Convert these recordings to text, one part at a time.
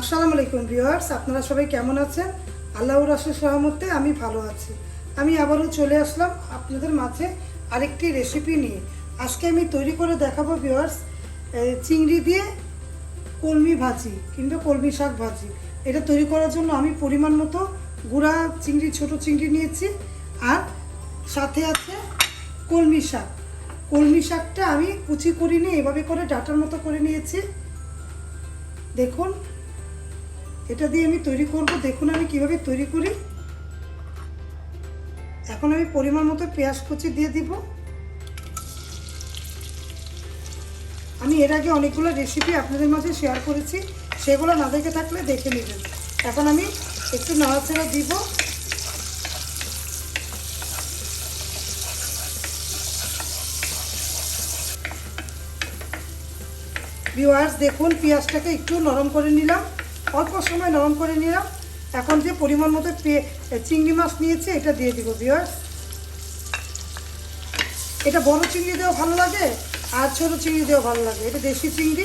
আসসালামু আলাইকুম ভিউয়ার্স, আপনারা সবাই কেমন আছেন? আল্লাহর রাসের সহমতে আমি ভালো আছি। আমি আবারও চলে আসলাম আপনাদের মাঝে আরেকটি রেসিপি নিয়ে। আজকে আমি তৈরি করে দেখাবো ভিউয়ার্স চিংড়ি দিয়ে কলমি ভাজি কিংবা কলমি শাক ভাজি। এটা তৈরি করার জন্য আমি পরিমাণ মতো গুঁড়া চিংড়ি, ছোট চিংড়ি নিয়েছি আর সাথে আছে কলমি শাক। কলমি শাকটা আমি কুচি করিনি এভাবে করে ডাটার মতো করে নিয়েছি। দেখুন এটা দিয়ে আমি তৈরি করব। দেখুন আমি কীভাবে তৈরি করি। এখন আমি পরিমাণ মতো পেঁয়াজ কুচি দিয়ে দিব। আমি এর আগে অনেকগুলো রেসিপি আপনাদের মাঝে শেয়ার করেছি। সেগুলো না দেখে থাকলে দেখে নেবেন। এখন আমি একটু নাড়াচাড়া দিব। ভিউয়ার্স দেখুন পেঁয়াজটাকে একটু নরম করে নিলাম। অল্প সময় নরম করে নিলাম। এখন যে পরিমাণ মতো চিংড়ি মাছ নিয়েছে, এটা দিয়ে দিব ভিউয়ার্স এটা বড় চিংড়ি দেওয়া ভালো লাগে, আর ছোটো চিংড়ি দেওয়া ভালো লাগে। এটা দেশি চিংড়ি।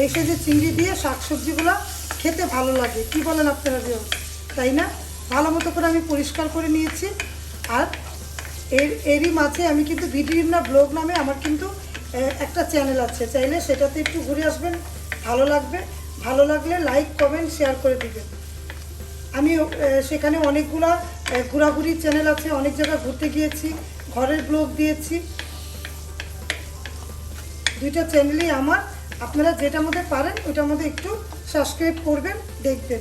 এই যে চিংড়ি দিয়ে শাকসবজিগুলো খেতে ভালো লাগে। কি বলেন আপনারা ভিউয়ার্স তাই না? ভালো মতো করে আমি পরিষ্কার করে নিয়েছি। আর এর, এরই মাঝে আমি কিন্তু ভিডিও না ব্লগ নামে আমার কিন্তু একটা চ্যানেল আছে। চাইলে সেটাতে একটু ঘুরে আসবেন, ভালো লাগবে। ভালো লাগলে লাইক কমেন্ট শেয়ার করে দেবেন। আমি সেখানে অনেকগুলা ঘোরাঘুরি চ্যানেল আছে, অনেক জায়গায় ঘুরতে গিয়েছি, ঘরের ব্লগ দিয়েছি। দুইটা চ্যানেলই আমার। আপনারা যেটার মধ্যে পারেন, ওইটার মধ্যে একটু সাবস্ক্রাইব করবেন, দেখবেন।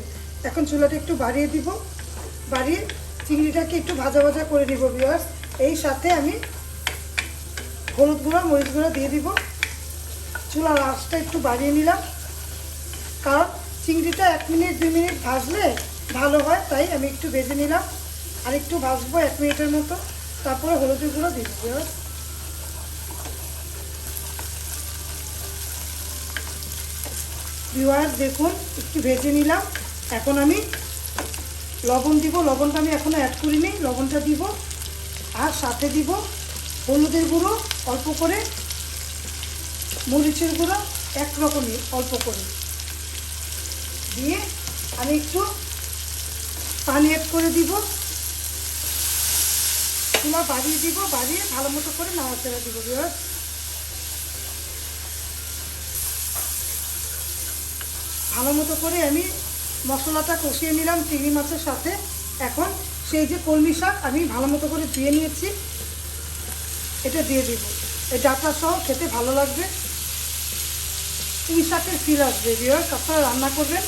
এখন চুলাটা একটু বাড়িয়ে দিব। বাড়িয়ে চিংড়িটাকে একটু ভাজা ভাজা করে দিব বিয়ার্স এই সাথে আমি হলুদ গুঁড়ো, মরিচ গুঁড়া দিয়ে দিব। চুলার আঁচটা একটু বাড়িয়ে নিলাম। কারণ চিংড়িটা এক মিনিট, দুই মিনিট ভাজলে ভালো হয়, তাই আমি একটু ভেজে নিলাম। আর একটু ভাজবো এক মিনিটের মতো। তারপরে হলুদের গুঁড়ো দিয়ে দিব। ভিওয়ার দেখুন, একটু ভেজে নিলাম। এখন আমি লবণ দিব। লবণটা আমি এখনও অ্যাড করিনি। লবণটা দিব আর সাথে দিব হলুদের গুঁড়ো, অল্প করে মরিচের গুঁড়ো, একরকমই অল্প করে। দিয়ে আমি একটু পানি অ্যাড করে দিব। চুলা বাড়িয়ে দিব, বাড়িয়ে ভালো মতো করে নাড়াচাড়া দিব বিয়ার ভালো মতো করে আমি মশলাটা কষিয়ে নিলাম চিংড়ি মাছের সাথে। এখন সেই যে কলমি শাক আমি ভালো মতো করে ধুয়ে নিয়েছি, এটা দিয়ে দিব। এই ডাটা সহ খেতে ভালো লাগবে। পুঁই শাকের ফিল আসবে বিয়ার্স আপনারা রান্না করবেন।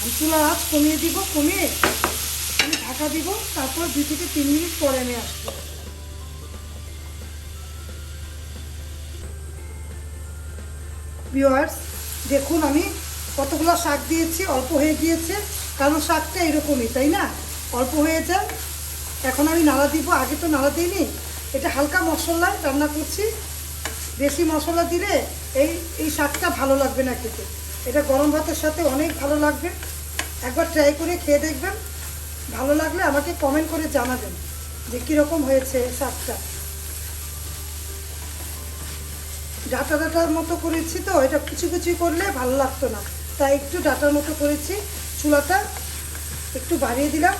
আমি আঁচ কমিয়ে দিব, কমিয়ে আমি ঢাকা দিব, তারপর দুই থেকে তিন মিনিট পরে আমি আসব। ভিওয়ার্স দেখুন আমি কতগুলো শাক দিয়েছি, অল্প হয়ে গিয়েছে। কারণ শাকটা এরকমই, তাই না? অল্প হয়ে যায় এখন আমি নাড়া দিব। আগে তো নাড়া দিইনি। এটা হালকা মশলায় রান্না করছি। বেশি মশলা দিলে এই এই শাকটা ভালো লাগবে না খেতে। এটা গরম ভাতের সাথে অনেক ভালো লাগবে। একবার ট্রাই করে খেয়ে দেখবেন। ভালো লাগলে আমাকে কমেন্ট করে জানাবেন যে কীরকম হয়েছে শাকটা ডাটা ডাটার মতো করেছি তো, এটা কিছু কিছু করলে ভালো লাগতো না। তাই একটু ডাটার মতো করেছি, চুলাটা একটু বাড়িয়ে দিলাম।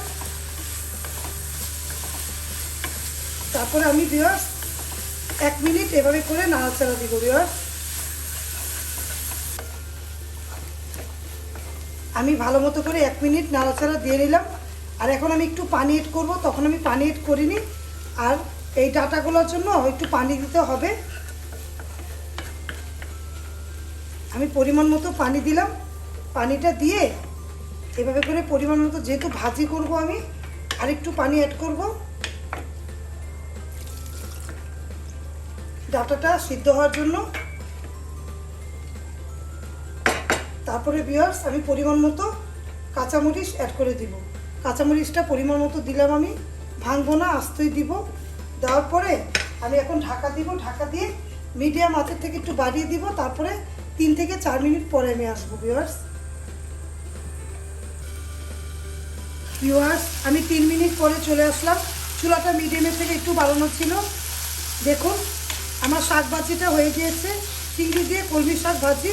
তারপরে আমি বিয়ার্স এক মিনিট এভাবে করে নাড়াচাড়া দিব বিয়ার্স আমি ভালো মতো করে এক মিনিট নাড়াচাড়া দিয়ে নিলাম। আর এখন আমি একটু পানি এড করব। তখন আমি পানি এড করিনি। আর এই ডাটাগুলোর জন্য একটু পানি দিতে হবে। আমি পরিমাণ মতো পানি দিলাম। পানিটা দিয়ে এভাবে করে পরিমাণ মতো যেহেতু ভাজি করব আমি, আর একটু পানি অ্যাড করব। ডাটাটা সিদ্ধ হওয়ার জন্য তারপরে বিয়ার্স আমি পরিমাণ মতো কাঁচামরিচ অ্যাড করে দিব। কাঁচামরিচটা পরিমাণ মতো দিলাম আমি, ভাঙবো না, আস্তই দিব। দেওয়ার পরে আমি এখন ঢাকা দিব, ঢাকা দিয়ে মিডিয়াম আঁচের থেকে একটু বাড়িয়ে দিব, তারপরে তিন থেকে চার মিনিট পরে আমি আসব ভিউয়ার্স ভিউয়ার্স আমি তিন মিনিট পরে চলে আসলাম। চুলাটা মিডিয়ামের থেকে একটু বাড়ানো ছিল। দেখুন, আমার শাক ভাজিটা হয়ে গিয়েছে। চিংড়ি দিয়ে কলমি শাক ভাজি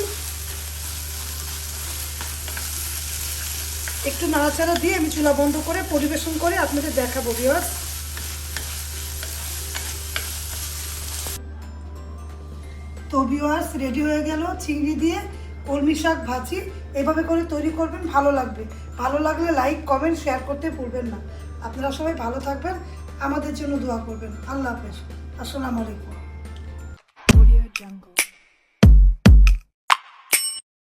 একটু নাড়াচাড়া দিয়ে আমি চুলা বন্ধ করে পরিবেশন করে আপনাদের দেখাবো ভিওয়ার্স তো ভিওয়ার্স রেডি হয়ে গেল চিংড়ি দিয়ে কলমি শাক ভাজি। এভাবে করে তৈরি করবেন, ভালো লাগবে। ভালো লাগলে লাইক কমেন্ট শেয়ার করতে ভুলবেন না। আপনারা সবাই ভালো থাকবেন, আমাদের জন্য দোয়া করবেন। আল্লাহ হাফেজ। আসসালামু আলাইকুম.